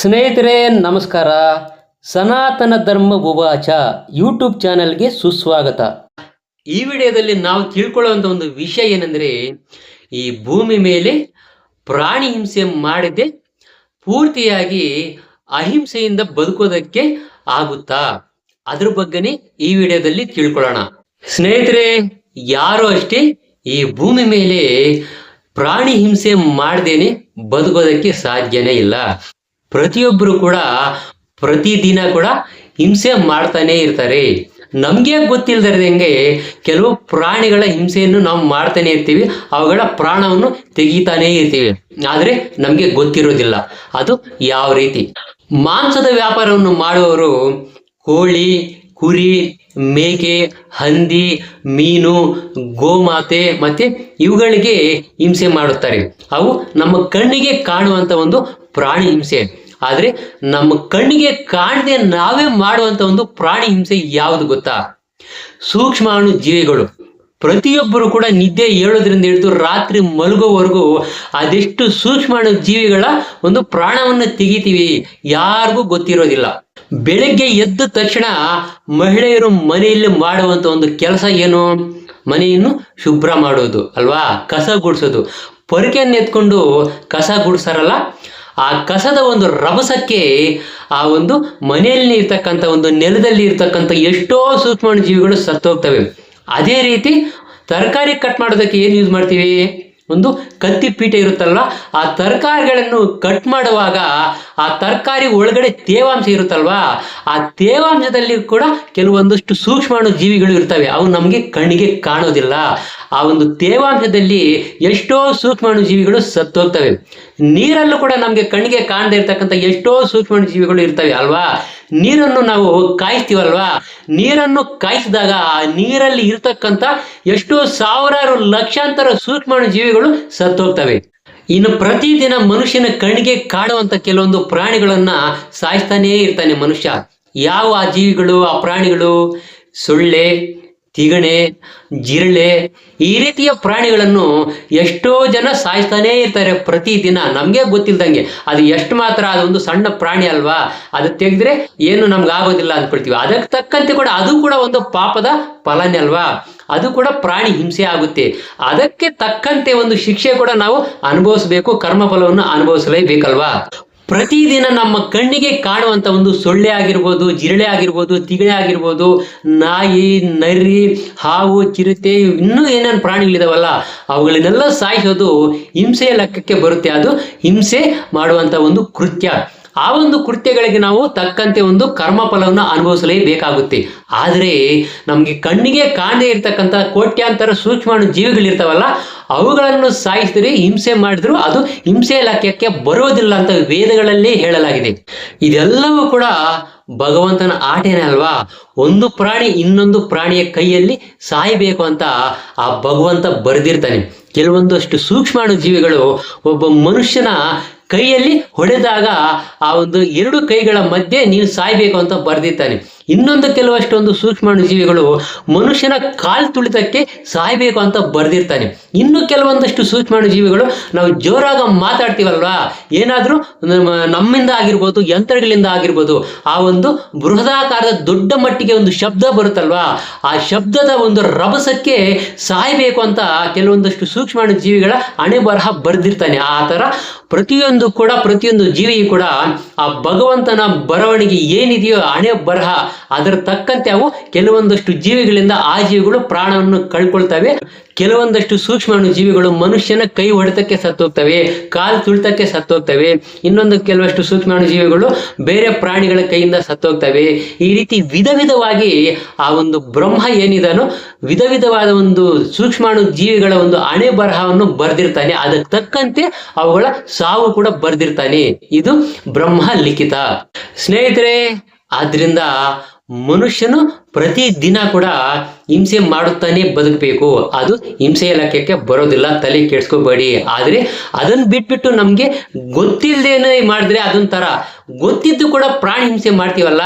ಸ್ನೇಹಿತರೆ, ನಮಸ್ಕಾರ. ಸನಾತನ ಧರ್ಮ ಉವಾಚ ಯೂಟ್ಯೂಬ್ ಚಾನೆಲ್ಗೆ ಸುಸ್ವಾಗತ. ಈ ವಿಡಿಯೋದಲ್ಲಿ ನಾವು ತಿಳ್ಕೊಳ್ಳುವಂಥ ಒಂದು ವಿಷಯ ಏನಂದ್ರೆ, ಈ ಭೂಮಿ ಮೇಲೆ ಪ್ರಾಣಿ ಹಿಂಸೆ ಮಾಡದೆ, ಪೂರ್ತಿಯಾಗಿ ಅಹಿಂಸೆಯಿಂದ ಬದುಕೋದಕ್ಕೆ ಆಗುತ್ತಾ? ಅದ್ರ ಬಗ್ಗೆನೇ ಈ ವಿಡಿಯೋದಲ್ಲಿ ತಿಳ್ಕೊಳ್ಳೋಣ. ಸ್ನೇಹಿತರೆ, ಯಾರು ಅಷ್ಟೇ ಈ ಭೂಮಿ ಮೇಲೆ ಪ್ರಾಣಿ ಹಿಂಸೆ ಮಾಡ್ದೇನೆ ಬದುಕೋದಕ್ಕೆ ಸಾಧ್ಯನೇ ಇಲ್ಲ. ಪ್ರತಿಯೊಬ್ಬರು ಕೂಡ ಪ್ರತಿದಿನ ಕೂಡ ಹಿಂಸೆ ಮಾಡ್ತಾನೆ ಇರ್ತಾರೆ. ನಮಗೆ ಗೊತ್ತಿಲ್ಲದಂಗೆ ಕೆಲವು ಪ್ರಾಣಿಗಳ ಹಿಂಸೆಯನ್ನು ನಾವು ಮಾಡ್ತಾನೆ ಇರ್ತೀವಿ, ಅವುಗಳ ಪ್ರಾಣವನ್ನು ತೆಗಿತಾನೇ ಇರ್ತೀವಿ. ಆದರೆ ನಮಗೆ ಗೊತ್ತಿರೋದಿಲ್ಲ. ಅದು ಯಾವ ರೀತಿ? ಮಾಂಸದ ವ್ಯಾಪಾರವನ್ನು ಮಾಡುವವರು ಕೋಳಿ, ಕುರಿ ಮೇಕೆ, ಹಂದಿ, ಮೀನು, ಗೋಮಾತೆ ಮತ್ತೆ ಇವುಗಳಿಗೆ ಹಿಂಸೆ ಮಾಡುತ್ತಾರೆ. ಅವು ನಮ್ಮ ಕಣ್ಣಿಗೆ ಕಾಣುವಂತ ಒಂದು ಪ್ರಾಣಿ ಹಿಂಸೆ. ಆದರೆ ನಮ್ಮ ಕಣ್ಣಿಗೆ ಕಾಣದೆ ನಾವೇ ಮಾಡುವಂತ ಒಂದು ಪ್ರಾಣಿ ಹಿಂಸೆ ಯಾವುದು ಗೊತ್ತಾ? ಸೂಕ್ಷ್ಮಾಣು ಜೀವಿಗಳು. ಪ್ರತಿಯೊಬ್ಬರು ಕೂಡ ನಿದ್ದೆ ಏಳೋದ್ರಿಂದ ಹಿಡಿದು ರಾತ್ರಿ ಮಲಗೋವರೆಗೂ ಅದೆಷ್ಟು ಸೂಕ್ಷ್ಮಾಣು ಜೀವಿಗಳ ಒಂದು ಪ್ರಾಣವನ್ನು ತೆಗಿತೀವಿ ಯಾರಿಗೂ ಗೊತ್ತಿರೋದಿಲ್ಲ. ಬೆಳಗ್ಗೆ ಎದ್ದ ತಕ್ಷಣ ಮಹಿಳೆಯರು ಮನೆಯಲ್ಲಿ ಮಾಡುವಂತ ಒಂದು ಕೆಲಸ ಏನು? ಮನೆಯನ್ನು ಶುಭ್ರ ಮಾಡೋದು ಅಲ್ವಾ? ಕಸ ಗುಡಿಸೋದು. ಪೊರಕೆಯನ್ನು ಎತ್ಕೊಂಡು ಕಸ ಗುಡಿಸಾರಲ್ಲ ಆ ಕಸದ ಒಂದು ರಭಸಕ್ಕೆ ಆ ಒಂದು ಮನೆಯಲ್ಲಿ ಇರ್ತಕ್ಕಂಥ ಒಂದು ನೆಲದಲ್ಲಿ ಇರ್ತಕ್ಕಂಥ ಎಷ್ಟೋ ಸೂಕ್ಷ್ಮಾಣು ಜೀವಿಗಳು ಸತ್ತೋಗ್ತವೆ. ಅದೇ ರೀತಿ ತರಕಾರಿ ಕಟ್ ಮಾಡೋದಕ್ಕೆ ಏನು ಯೂಸ್ ಮಾಡ್ತೀವಿ? ಒಂದು ಕತ್ತಿ ಪೀಠ ಇರುತ್ತಲ್ವ, ಆ ತರಕಾರಿಗಳನ್ನು ಕಟ್ ಮಾಡುವಾಗ ಆ ತರಕಾರಿ ಒಳಗಡೆ ತೇವಾಂಶ ಇರುತ್ತಲ್ವಾ, ಆ ತೇವಾಂಶದಲ್ಲಿ ಕೂಡ ಕೆಲವೊಂದಷ್ಟು ಸೂಕ್ಷ್ಮಾಣು ಜೀವಿಗಳು ಇರ್ತವೆ. ಅವು ನಮಗೆ ಕಣ್ಣಿಗೆ ಕಾಣೋದಿಲ್ಲ. ಆ ಒಂದು ತೇವಾಂಶದಲ್ಲಿ ಎಷ್ಟೋ ಸೂಕ್ಷ್ಮಾಣು ಜೀವಿಗಳು ಸತ್ತೋಗ್ತವೆ. ನೀರಲ್ಲೂ ಕೂಡ ನಮಗೆ ಕಣ್ಣಿಗೆ ಕಾಣದೇ ಇರ್ತಕ್ಕಂಥ ಎಷ್ಟೋ ಸೂಕ್ಷ್ಮಾಣು ಜೀವಿಗಳು ಇರ್ತವೆ ಅಲ್ವಾ? ನೀರನ್ನು ನಾವು ಕಾಯಿಸ್ತೀವಲ್ವಾ? ನೀರನ್ನು ಕಾಯಿಸಿದಾಗ ಆ ನೀರಲ್ಲಿ ಇರತಕ್ಕಂತ ಎಷ್ಟೋ ಸಾವಿರಾರು ಲಕ್ಷಾಂತರ ಸೂಕ್ಷ್ಮಾಣು ಜೀವಿಗಳು ಸತ್ತೋಗ್ತವೆ. ಇನ್ನು ಪ್ರತಿದಿನ ಮನುಷ್ಯನ ಕಣ್ಣಿಗೆ ಕಾಣುವಂತ ಕೆಲವೊಂದು ಪ್ರಾಣಿಗಳನ್ನ ಸಾಯಿಸ್ತಾನೇ ಇರ್ತಾನೆ ಮನುಷ್ಯ. ಯಾವ ಆ ಜೀವಿಗಳು, ಆ ಪ್ರಾಣಿಗಳು? ಸೊಳ್ಳೆ ತಿಗಣೆ, ಜಿರಳೆ ಈ ರೀತಿಯ ಪ್ರಾಣಿಗಳನ್ನು ಎಷ್ಟೋ ಜನ ಸಾಯಿಸ್ತಾನೇ ಇರ್ತಾರೆ ಪ್ರತಿದಿನ. ನಮಗೆ ಗೊತ್ತಿಲ್ದಂಗೆ. ಅದು ಎಷ್ಟು ಮಾತ್ರ ಅದು ಒಂದು ಸಣ್ಣ ಪ್ರಾಣಿ ಅಲ್ವಾ? ಅದು ತೆಗೆದ್ರೆ ಏನು ನಮ್ಗೆ ಆಗೋದಿಲ್ಲ ಅಂದ್ಕೊಳ್ತೀವಿ. ಅದಕ್ಕೆ ತಕ್ಕಂತೆ ಕೂಡ ಅದು ಕೂಡ ಒಂದು ಪಾಪದ ಫಲನೇ ಅಲ್ವಾ? ಅದು ಕೂಡ ಪ್ರಾಣಿ ಹಿಂಸೆ ಆಗುತ್ತೆ. ಅದಕ್ಕೆ ತಕ್ಕಂತೆ ಒಂದು ಶಿಕ್ಷೆ ಕೂಡ ನಾವು ಅನುಭವಿಸಬೇಕು ಕರ್ಮ ಫಲವನ್ನು ಅನುಭವಿಸಲೇಬೇಕಲ್ವಾ? ಪ್ರತಿದಿನ ನಮ್ಮ ಕಣ್ಣಿಗೆ ಕಾಣುವಂತ ಒಂದು ಸೊಳ್ಳೆ ಆಗಿರ್ಬೋದು, ಜಿರಳೆ ಆಗಿರ್ಬೋದು ತಿಗಳೆ ಆಗಿರ್ಬೋದು, ನಾಯಿ, ನರಿ, ಹಾವು, ಚಿರತೆ ಇನ್ನೂ ಏನೇನು ಪ್ರಾಣಿಗಳಿದಾವಲ್ಲ, ಅವುಗಳನ್ನೆಲ್ಲ ಸಾಯಿಸೋದು ಹಿಂಸೆಯ ಲೆಕ್ಕಕ್ಕೆ ಬರುತ್ತೆ. ಅದು ಹಿಂಸೆ ಮಾಡುವಂತ ಒಂದು ಕೃತ್ಯ. ಆ ಒಂದು ಕೃತ್ಯಗಳಿಗೆ ನಾವು ತಕ್ಕಂತೆ ಒಂದು ಕರ್ಮ ಫಲವನ್ನು ಅನುಭವಿಸಲೇಬೇಕಾಗುತ್ತೆ. ಆದರೆ ನಮಗೆ ಕಣ್ಣಿಗೆ ಕಾಣದೇ ಇರತಕ್ಕಂಥ ಕೋಟ್ಯಾಂತರ ಸೂಕ್ಷ್ಮಾಣು ಜೀವಿಗಳಿರ್ತಾವಲ್ಲ, ಅವುಗಳನ್ನು ಸಾಯಿಸಿದ್ರೆ ಹಿಂಸೆ ಮಾಡಿದ್ರು ಅದು ಹಿಂಸೆ ಲೆಕ್ಕಕ್ಕೆ ಬರೋದಿಲ್ಲ ಅಂತ ವೇದಗಳಲ್ಲೇ ಹೇಳಲಾಗಿದೆ. ಇದೆಲ್ಲವೂ ಕೂಡ ಭಗವಂತನ ಆಟೇನೇ ಅಲ್ವಾ? ಒಂದು ಪ್ರಾಣಿ ಇನ್ನೊಂದು ಪ್ರಾಣಿಯ ಕೈಯಲ್ಲಿ ಸಾಯಬೇಕು ಅಂತ ಆ ಭಗವಂತ ಬರೆದಿರ್ತಾನೆ. ಕೆಲವೊಂದಷ್ಟು ಸೂಕ್ಷ್ಮಾಣು ಜೀವಿಗಳು ಒಬ್ಬ ಮನುಷ್ಯನ ಕೈಯಲ್ಲಿ ಹೊಡೆದಾಗ ಆ ಒಂದು ಎರಡು ಕೈಗಳ ಮಧ್ಯೆ ನೀನು ಸಾಯ್ಬೇಕು ಅಂತ ಬರೆದಿರ್ತಾನೆ ಇನ್ನೊಂದು ಕೆಲವಷ್ಟೊಂದು ಸೂಕ್ಷ್ಮಾಣು ಜೀವಿಗಳು ಮನುಷ್ಯನ ಕಾಲು ತುಳಿತಕ್ಕೆ ಸಾಯ್ಬೇಕು ಅಂತ ಬರೆದಿರ್ತಾನೆ. ಇನ್ನು ಕೆಲವೊಂದಷ್ಟು ಸೂಕ್ಷ್ಮಾಣು ಜೀವಿಗಳು ನಾವು ಜೋರಾಗ ಮಾತಾಡ್ತೀವಲ್ವಾ? ಏನಾದರೂ ನಮ್ಮಿಂದ ಆಗಿರ್ಬೋದು, ಯಂತ್ರಗಳಿಂದ ಆಗಿರ್ಬೋದು, ಆ ಒಂದು ಬೃಹದಾಕಾರದ ದೊಡ್ಡ ಮಟ್ಟಿಗೆ ಒಂದು ಶಬ್ದ ಬರುತ್ತಲ್ವಾ? ಆ ಶಬ್ದದ ಒಂದು ರಭಸಕ್ಕೆ ಸಾಯ್ಬೇಕು ಅಂತ ಕೆಲವೊಂದಷ್ಟು ಸೂಕ್ಷ್ಮಾಣು ಜೀವಿಗಳ ಹಣೆ ಬರಹ ಬರೆದಿರ್ತಾನೆ. ಆ ಥರ ಪ್ರತಿಯೊಂದು ಕೂಡ, ಪ್ರತಿಯೊಂದು ಜೀವಿಯು ಕೂಡ ಆ ಭಗವಂತನ ಬರವಣಿಗೆ ಏನಿದೆಯೋ ಹಣೆ ಬರಹ ಅದರ ತಕ್ಕಂತೆ ಅವು ಕೆಲವೊಂದಷ್ಟು ಜೀವಿಗಳಿಂದ ಆ ಜೀವಿಗಳು ಪ್ರಾಣವನ್ನು ಕಳ್ಕೊಳ್ತವೆ. ಕೆಲವೊಂದಷ್ಟು ಸೂಕ್ಷ್ಮಾಣು ಜೀವಿಗಳು ಮನುಷ್ಯನ ಕೈ ಹೊಡೆತಕ್ಕೆ ಸತ್ತೋಗ್ತವೆ, ಕಾಲು ತುಳಿತಕ್ಕೆ ಸತ್ತೋಗ್ತವೆ. ಇನ್ನೊಂದು ಕೆಲವಷ್ಟು ಸೂಕ್ಷ್ಮಾಣು ಜೀವಿಗಳು ಬೇರೆ ಪ್ರಾಣಿಗಳ ಕೈಯಿಂದ ಸತ್ತೋಗ್ತವೆ. ಈ ರೀತಿ ವಿಧ ವಿಧವಾಗಿ ಆ ಒಂದು ಬ್ರಹ್ಮ ಏನಿದಾನೋ ವಿಧ ವಿಧವಾದ ಒಂದು ಸೂಕ್ಷ್ಮಾಣು ಜೀವಿಗಳ ಒಂದು ಹಣೆ ಬರಹವನ್ನು ಬರೆದಿರ್ತಾನೆ. ಅದಕ್ಕೆ ತಕ್ಕಂತೆ ಅವುಗಳ ಸಾವು ಕೂಡ ಬರೆದಿರ್ತಾನೆ. ಇದು ಬ್ರಹ್ಮ ಲಿಖಿತ. ಸ್ನೇಹಿತರೆ ಆದ್ರಿಂದ ಮನುಷ್ಯನು ಪ್ರತಿ ದಿನ ಕೂಡ ಹಿಂಸೆ ಮಾಡುತ್ತಾನೆ ಬದುಕಬೇಕು. ಅದು ಹಿಂಸೆ ಇಲಾಖೆಗೆ ಬರೋದಿಲ್ಲ, ತಲೆ ಕೆಡ್ಸ್ಕೋಬೇಡಿ. ಆದರೆ ಅದನ್ನ ಬಿಟ್ಬಿಟ್ಟು ನಮಗೆ ಗೊತ್ತಿಲ್ಲದೇನೆ ಮಾಡಿದ್ರೆ ಅದೊಂಥರ. ಗೊತ್ತಿದ್ದು ಕೂಡ ಪ್ರಾಣಿ ಹಿಂಸೆ ಮಾಡ್ತೀವಲ್ಲ?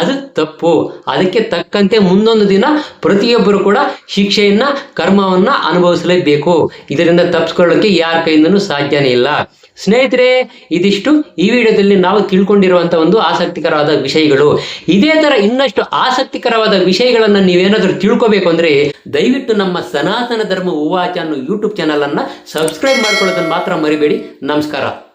ಅದು ತಪ್ಪು. ಅದಕ್ಕೆ ತಕ್ಕಂತೆ ಮುಂದೊಂದು ದಿನ ಪ್ರತಿಯೊಬ್ಬರು ಕೂಡ ಶಿಕ್ಷೆಯನ್ನ, ಕರ್ಮವನ್ನ ಅನುಭವಿಸಲೇಬೇಕು. ಇದರಿಂದ ತಪ್ಪಿಸ್ಕೊಳ್ಳೋಕೆ ಯಾರ ಕೈಯಿಂದನೂ ಸಾಧ್ಯನೇ ಇಲ್ಲ. ಸ್ನೇಹಿತರೆ, ಇದಿಷ್ಟು ಈ ವಿಡಿಯೋದಲ್ಲಿ ನಾವು ತಿಳ್ಕೊಂಡಿರುವಂತ ಒಂದು ಆಸಕ್ತಿಕರವಾದ ವಿಷಯಗಳು. ಇದೇ ತರ ಇನ್ನಷ್ಟು ಆಸಕ್ತಿಕರವಾದ ವಿಷಯಗಳನ್ನ ನೀವೇನಾದ್ರೂ ತಿಳ್ಕೋಬೇಕು ಅಂದ್ರೆ ದಯವಿಟ್ಟು ನಮ್ಮ ಸನಾತನ ಧರ್ಮ ಉವಾಚ ಅನ್ನೋ ಯೂಟ್ಯೂಬ್ ಚಾನಲ್ ಅನ್ನ ಸಬ್ಸ್ಕ್ರೈಬ್ ಮಾಡ್ಕೊಳ್ಳೋದನ್ನ ಮಾತ್ರ ಮರಿಬೇಡಿ. ನಮಸ್ಕಾರ.